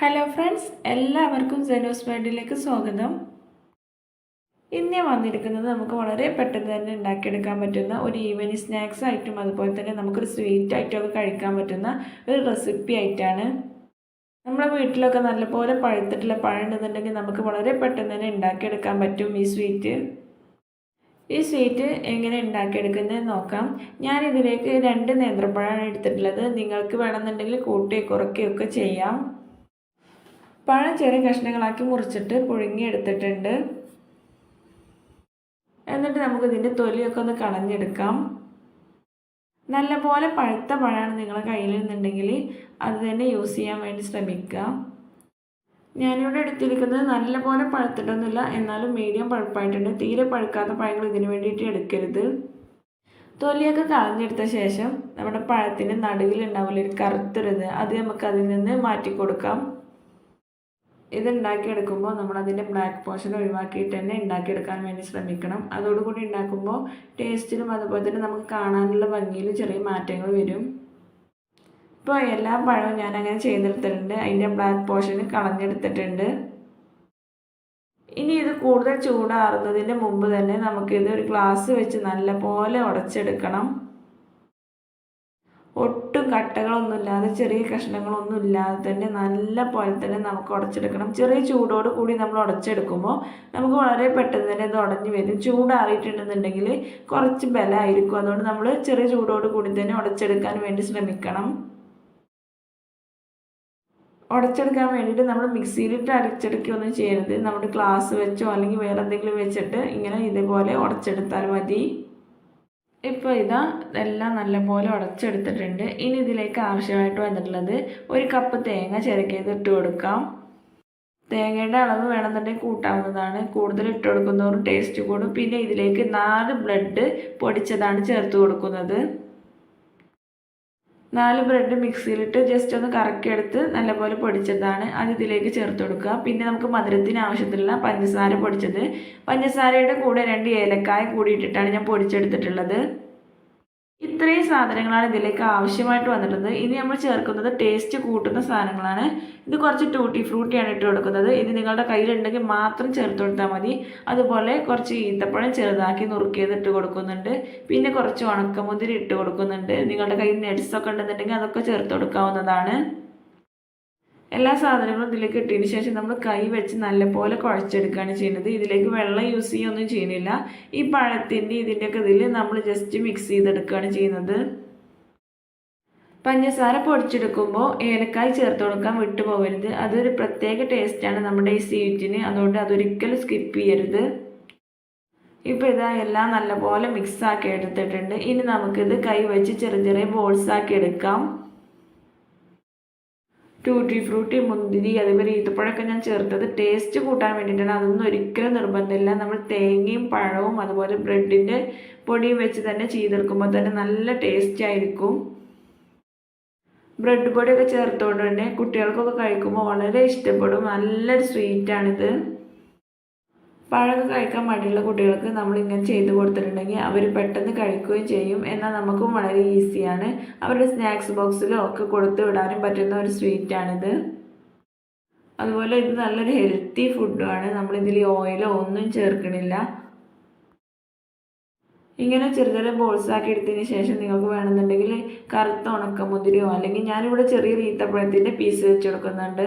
Hello friends എല്ലാവർക്കും സെനോസ് വേൾഡിലേക്ക് സ്വാഗതം. ഇന്ന് വന്നിരിക്കുന്നത് നമുക്ക് വളരെ പെട്ടെന്ന് തന്നെ ഉണ്ടാക്കിയെടുക്കാൻ പറ്റുന്ന ഒരു ഈവനിങ് സ്നാക്സ് ആയിട്ടും അതുപോലെ തന്നെ നമുക്കൊരു സ്വീറ്റ് ആയിട്ടും ഒക്കെ കഴിക്കാൻ പറ്റുന്ന ഒരു റെസിപ്പി ആയിട്ടാണ്. നമ്മുടെ വീട്ടിലൊക്കെ നല്ലപോലെ പഴുത്തിട്ടുള്ള പഴം ഉണ്ടെന്നുണ്ടെങ്കിൽ നമുക്ക് വളരെ പെട്ടെന്ന് തന്നെ ഉണ്ടാക്കിയെടുക്കാൻ പറ്റും ഈ സ്വീറ്റ് ഈ സ്വീറ്റ് എങ്ങനെ ഉണ്ടാക്കിയെടുക്കുന്നത് നോക്കാം. ഞാൻ ഇതിലേക്ക് രണ്ട് നേന്ത്രപ്പഴമാണ് എടുത്തിട്ടുള്ളത്. നിങ്ങൾക്ക് വേണമെന്നുണ്ടെങ്കിൽ കൂട്ടി കുറയ്ക്കുകയൊക്കെ ചെയ്യാം. പഴം ചെറിയ കഷ്ണങ്ങളാക്കി മുറിച്ചിട്ട് പുഴുങ്ങിയെടുത്തിട്ടുണ്ട്. എന്നിട്ട് നമുക്ക് ഇതിന്റെ തൊലിയൊക്കെ ഒന്ന് കളഞ്ഞെടുക്കാം. നല്ലപോലെ പഴുത്ത പഴമാണ് നിങ്ങളെ കയ്യിലിരുന്നുണ്ടെങ്കിൽ അത് തന്നെ യൂസ് ചെയ്യാൻ വേണ്ടി ശ്രമിക്കുക. ഞാനിവിടെ എടുത്തിരിക്കുന്നത് നല്ലപോലെ പഴുത്തിട്ടൊന്നുമില്ല എന്നാലും മീഡിയം പഴുപ്പായിട്ടുണ്ട്. തീരെ പഴുക്കാത്ത പഴങ്ങൾ ഇതിന് വേണ്ടിയിട്ട് എടുക്കരുത്. തൊലിയൊക്കെ കളഞ്ഞെടുത്ത ശേഷം നമ്മുടെ പഴത്തിന്റെ നടുവിലുണ്ടാവില്ല ഒരു കറുത്തരുത് അത് നമുക്ക് അതിൽ നിന്ന് മാറ്റി കൊടുക്കാം ഇത് ഉണ്ടാക്കിയെടുക്കുമ്പോൾ നമ്മളതിന്റെ ബ്ലാക്ക് പോർഷൻ ഒഴിവാക്കിയിട്ട് തന്നെ ഉണ്ടാക്കിയെടുക്കാൻ വേണ്ടി ശ്രമിക്കണം. അതോടുകൂടി ഉണ്ടാക്കുമ്പോൾ ടേസ്റ്റിലും അതുപോലെ തന്നെ നമുക്ക് കാണാനുള്ള ഭംഗിയിലും ചെറിയ മാറ്റങ്ങൾ വരും. ഇപ്പോൾ എല്ലാ പഴവും ഞാൻ അങ്ങനെ ചെയ്തെടുത്തിട്ടുണ്ട്. അതിന്റെ ബ്ലാക്ക് പോർഷൻ കളഞ്ഞെടുത്തിട്ടുണ്ട്. ഇനി ഇത് കൂടുതൽ ചൂടാറുന്നതിന്റെ മുമ്പ് തന്നെ നമുക്കിത് ഒരു ഗ്ലാസ് വെച്ച് നല്ല പോലെ ഉടച്ചെടുക്കണം. ഒട്ടും കട്ടകളൊന്നുമില്ലാതെ ചെറിയ കഷ്ണങ്ങളൊന്നും ഇല്ലാതെ തന്നെ നല്ല പോലെ തന്നെ നമുക്ക് ഉടച്ചെടുക്കണം. ചെറിയ ചൂടോട് കൂടി നമ്മൾ ഉടച്ചെടുക്കുമ്പോൾ നമുക്ക് വളരെ പെട്ടെന്ന് തന്നെ ഇത് ഉടഞ്ഞു വരും. ചൂടാറിയിട്ടുണ്ടെന്നുണ്ടെങ്കിൽ കുറച്ച് ബലമായിരിക്കും. അതുകൊണ്ട് നമ്മൾ ചെറിയ ചൂടോട് കൂടി തന്നെ ഉടച്ചെടുക്കാൻ വേണ്ടി ശ്രമിക്കണം. ഉടച്ചെടുക്കാൻ വേണ്ടിയിട്ട് നമ്മൾ മിക്സിയിലിട്ട് അരച്ചെടുക്കുകയൊന്നും ചെയ്യരുത്. നമ്മുടെ ഗ്ലാസ് വെച്ചോ അല്ലെങ്കിൽ വേറെ എന്തെങ്കിലും വെച്ചിട്ട് ഇങ്ങനെ ഇതേപോലെ ഉടച്ചെടുത്താൽ മതി. ഇപ്പോൾ ഇതാ എല്ലാം നല്ലപോലെ ഉടച്ചെടുത്തിട്ടുണ്ട്. ഇനി ഇതിലേക്ക് ആവശ്യമായിട്ട് വന്നിട്ടുള്ളത് ഒരു കപ്പ് തേങ്ങ ചിരക്കിയത് ഇട്ട് കൊടുക്കാം. തേങ്ങയുടെ അളവ് വേണമെന്നുണ്ടെങ്കിൽ കൂട്ടാവുന്നതാണ്. കൂടുതൽ ഇട്ട് കൊടുക്കുന്നതോറും ടേസ്റ്റ് കൂടും. പിന്നെ ഇതിലേക്ക് നാല് ബ്ലഡ് പൊടിച്ചതാണ് ചേർത്ത് കൊടുക്കുന്നത്. നാല് ബ്രെഡ് മിക്സിയിലിട്ട് ജസ്റ്റ് ഒന്ന് കറക്കിയെടുത്ത് നല്ലപോലെ പൊടിച്ചതാണ്. അത് ഇതിലേക്ക് ചേർത്ത് കൊടുക്കുക. പിന്നെ നമുക്ക് മധുരത്തിന് ആവശ്യത്തിലുള്ള പഞ്ചസാര പൊടിച്ചത്. പഞ്ചസാരയുടെ കൂടെ രണ്ട് ഏലക്കായ കൂടി ഇട്ടിട്ടാണ് ഞാൻ പൊടിച്ചെടുത്തിട്ടുള്ളത്. ഇത്രയും സാധനങ്ങളാണ് ഇതിലേക്ക് ആവശ്യമായിട്ട് വന്നിട്ടുള്ളത്. ഇനി നമ്മൾ ചേർക്കുന്നത് ടേസ്റ്റ് കൂട്ടുന്ന സാധനങ്ങളാണ്. ഇത് കുറച്ച് ടൂട്ടി ഫ്രൂട്ടിയാണ് ഇട്ട് കൊടുക്കുന്നത്. ഇത് നിങ്ങളുടെ കയ്യിലുണ്ടെങ്കിൽ മാത്രം ചേർത്ത് കൊടുത്താൽ മതി. അതുപോലെ കുറച്ച് ഈന്തപ്പഴം ചെറുതാക്കി നുറുക്കിയത് ഇട്ട് കൊടുക്കുന്നുണ്ട്. പിന്നെ കുറച്ച് ഉണക്കമുതിരി ഇട്ട് കൊടുക്കുന്നുണ്ട്. നിങ്ങളുടെ കയ്യിൽ നെഡ്സൊക്കെ ഉണ്ടെന്നുണ്ടെങ്കിൽ അതൊക്കെ ചേർത്ത് കൊടുക്കാവുന്നതാണ്. എല്ലാ സാധനങ്ങളും ഇതിലേക്ക് ഇട്ടതിന് ശേഷം നമ്മൾ കൈ വെച്ച് നല്ലപോലെ കുഴച്ചെടുക്കുകയാണ് ചെയ്യുന്നത്. ഇതിലേക്ക് വെള്ളം യൂസ് ചെയ്യുകയൊന്നും ചെയ്യുന്നില്ല. ഈ പഴത്തിന്റെ ഇതിന്റെയൊക്കെ ഇതിൽ നമ്മൾ ജസ്റ്റ് മിക്സ് ചെയ്തെടുക്കുകയാണ് ചെയ്യുന്നത്. പഞ്ചസാര പൊടിച്ചെടുക്കുമ്പോൾ ഏലക്കായ് ചേർത്ത് കൊടുക്കാൻ വിട്ടുപോകരുത് അതൊരു പ്രത്യേക ടേസ്റ്റാണ് നമ്മുടെ ഈ സ്വീറ്റിന് അതുകൊണ്ട് അതൊരിക്കലും സ്കിപ്പ് ചെയ്യരുത്. ഇപ്പോൾ ഇതാ എല്ലാം നല്ലപോലെ മിക്സ് ആക്കി എടുത്തിട്ടുണ്ട്. ഇനി നമുക്കിത് കൈ വെച്ച് ചെറിയ ചെറിയ ബോൾസ് ആക്കി എടുക്കാം. ടൂട്ടി ഫ്രൂട്ടി മുന്തിരി അതേപോലെ ഈത്തപ്പഴമൊക്കെ ഞാൻ ചേർത്തത് ടേസ്റ്റ് കൂട്ടാൻ വേണ്ടിയിട്ടാണ്. അതൊന്നും ഒരിക്കലും നിർബന്ധമില്ല. നമ്മൾ തേങ്ങയും പഴവും അതുപോലെ ബ്രെഡിന്റെ പൊടിയും വെച്ച് തന്നെ ചെയ്തെടുക്കുമ്പോൾ തന്നെ നല്ല ടേസ്റ്റ് ആയിരിക്കും. ബ്രെഡ് പൊടിയൊക്കെ ചേർത്തുകൊണ്ട് തന്നെ കുട്ടികൾക്കൊക്കെ കഴിക്കുമ്പോൾ വളരെ ഇഷ്ടപ്പെടും. നല്ലൊരു സ്വീറ്റാണിത് പഴമൊക്കെ കഴിക്കാൻ മടിയുള്ള കുട്ടികൾക്ക് നമ്മൾ ഇങ്ങനെ ചെയ്ത് കൊടുത്തിട്ടുണ്ടെങ്കിൽ അവർ പെട്ടെന്ന് കഴിക്കുകയും ചെയ്യും. എന്നാൽ നമുക്കും വളരെ ഈസിയാണ്. അവരുടെ സ്നാക്സ് ബോക്സിലോ ഒക്കെ കൊടുത്തു വിടാനും പറ്റുന്ന ഒരു സ്വീറ്റാണിത് അതുപോലെ ഇത് നല്ലൊരു ഹെൽത്തി ഫുഡുമാണ് നമ്മളിതിൽ ഓയിലോ ഒന്നും ചേർക്കണില്ല. ഇങ്ങനെ ചെറിയ ചെറിയ ബോൾസ് ആക്കി എടുത്തതിന് ശേഷം നിങ്ങൾക്ക് വേണമെന്നുണ്ടെങ്കിൽ കറുത്ത ഉണക്കമുതിരിയോ അല്ലെങ്കിൽ ഞാനിവിടെ ചെറിയ ഈത്തപ്പഴത്തിന്റെ പീസ് വെച്ച് കൊടുക്കുന്നുണ്ട്.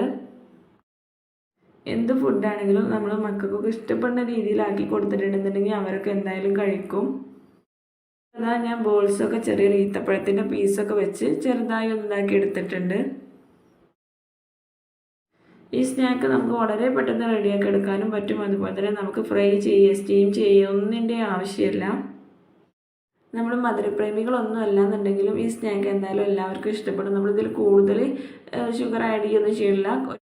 എന്ത് ഫുഡാണെങ്കിലും നമ്മൾ മക്കൾക്കൊക്കെ ഇഷ്ടപ്പെടുന്ന രീതിയിലാക്കി കൊടുത്തിട്ടുണ്ടെന്നുണ്ടെങ്കിൽ അവരൊക്കെ എന്തായാലും കഴിക്കും. അതാ ഞാൻ ബോൾസൊക്കെ ചെറിയ ഈത്തപ്പഴത്തിന്റെ പീസൊക്കെ വെച്ച് ചെറുതായി ഒന്നാക്കി എടുത്തിട്ടുണ്ട്. ഈ സ്നാക്ക് നമുക്ക് വളരെ പെട്ടെന്ന് റെഡിയാക്കി എടുക്കാനും പറ്റും. അതുപോലെ തന്നെ നമുക്ക് ഫ്രൈ ചെയ്യുക സ്റ്റീം ചെയ്യുക ഒന്നിന്റെ ആവശ്യമില്ല. നമ്മൾ മധുരപ്രേമികളൊന്നും അല്ല എന്നുണ്ടെങ്കിലും ഈ സ്നാക്ക് എന്തായാലും എല്ലാവർക്കും ഇഷ്ടപ്പെടും. നമ്മളിതിൽ കൂടുതൽ ഷുഗർ ആഡ് ചെയ്യൊന്നും ചെയ്യില്ല.